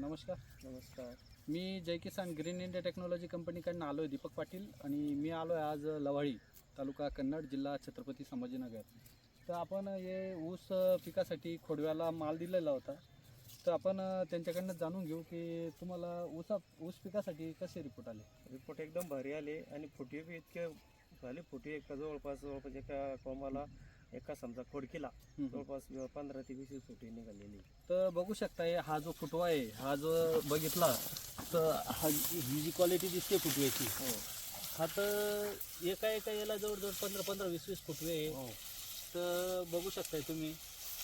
नमस्कार. नमस्कार. मी Jay Kisan green India technology कंपनीकडनं आलो आहे दीपक पाटील आणि मी आलो आहे आज लवाळी तालुका कन्नड जिल्हा छत्रपती संभाजीनगर. तर आपण हे ऊस पिकासाठी खोडव्याला माल दिलेला होता. तर आपण त्यांच्याकडनं जाणून घेऊ की तुम्हाला ऊसा ऊस पिकासाठी कसे रिपोर्ट आले? रिपोर्ट एकदम भारी आले आणि फुटे बी इतके झाले. फुटे एका जवळपास जवळपास एका कोंबाला एका समजा खोडकीला. जवळपास पंधरा ते वीस फुटे निघालेली. तर बघू शकता हे हा जो फुटवा आहे हा जो बघितला तर हा ही जी क्वालिटी दिसते फुटव्याची हो. हा तर एका एका याला जवळजवळ पंधरा पंधरा वीस वीस फुटवे आहे. हो. तर बघू शकताय तुम्ही.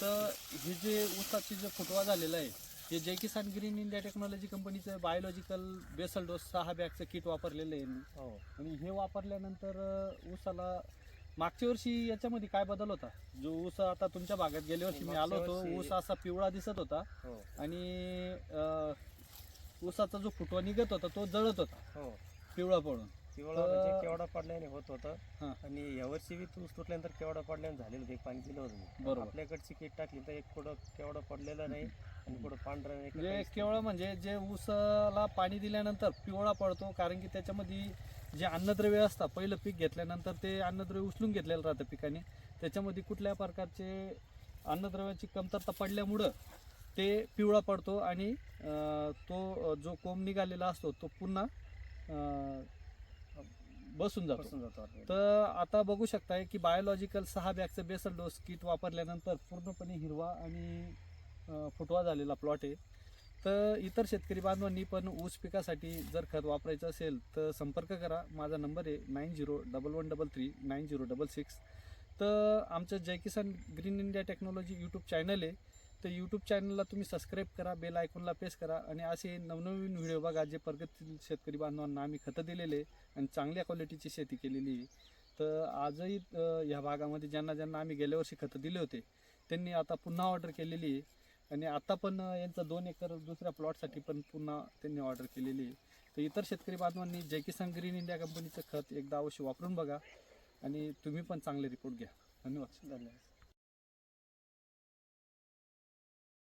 तर हे जे ऊसाचे जे फुटवा झालेला आहे हे Jay Kisan green India technology कंपनीचं बायोलॉजिकल बेसल डोस सहा बॅगचं किट वापरलेलं आहे. मी हो. आणि हे वापरल्यानंतर ऊसाला मागच्या वर्षी याच्यामध्ये काय बदल होता? जो ऊस आता तुमच्या भागात गेल्या वर्षी मी आलो होतो ऊस असा पिवळा दिसत होता हो. आणि अं, ऊसाचा जो फुटवा निघत होता तो जळत होता. हो. पिवळा पडून. तर- म्हणजे केवढा पडल्याने होत होतं. आणि यावर्षी बी तूस तुटल्यानंतर केवढा पडल्याने झालेलं एक पाणी दिलं होतं. आपल्याकडची किट टाकली तर एक कुठं केवढा पडलेला नाही आणि कुठं पांढरा नाही म्हणजे केवळ म्हणजे जे ऊसाला पाणी दिल्यानंतर पिवळा पडतो कारण की त्याच्यामध्ये जे अन्नद्रव्य असतात पहिलं पीक घेतल्यानंतर ते अन्नद्रव्य उचलून घेतलेलं राहतं पिकाने त्याच्यामध्ये कुठल्या प्रकारचे अन्नद्रव्याची कमतरता पडल्यामुळं ते पिवळा पडतो आणि तो जो कोंब निघालेला असतो तो पुन्हा बसून. जातो बसून जातो. तर आता बघू शकताय की बायोलॉजिकल सहा बॅगचं बेसल डोस किट वापरल्यानंतर पूर्णपणे हिरवा आणि अं, फुटवा झालेला प्लॉट आहे तर इतर शेतकरी बांधवांनी पण ऊस पिकासाठी जर खत वापरायचं असेल तर संपर्क करा माझा नंबर आहे nine zero double one double three nine zero double six तर आमचं Jay Kisan green India technology YouTube channel आहे तर यूट्यूब चॅनलला तुम्ही सबस्क्राईब करा बेल आयकॉनला प्रेस करा आणि असे नवनवीन व्हिडिओ बघा जे प्रगतील शेतकरी बांधवांना आम्ही खतं दिलेले आहे आणि चांगल्या क्वालिटीची शेती केलेली आहे. तर आजही ह्या भागामध्ये ज्यांना ज्यांना आम्ही गेल्या वर्षी खतं दिले होते त्यांनी आता पुन्हा ऑर्डर केलेली आहे. आणि आता पण यांचा दोन एकर दुसऱ्या प्लॉटसाठी पण पुन्हा त्यांनी ऑर्डर केलेली आहे. तर इतर शेतकरी बांधवांनी जय किसान ग्रीन इंडिया कंपनीचं खत एकदा अवश्य वापरून बघा आणि तुम्ही पण चांगले रिपोर्ट घ्या. धन्यवाद. धन्यवाद.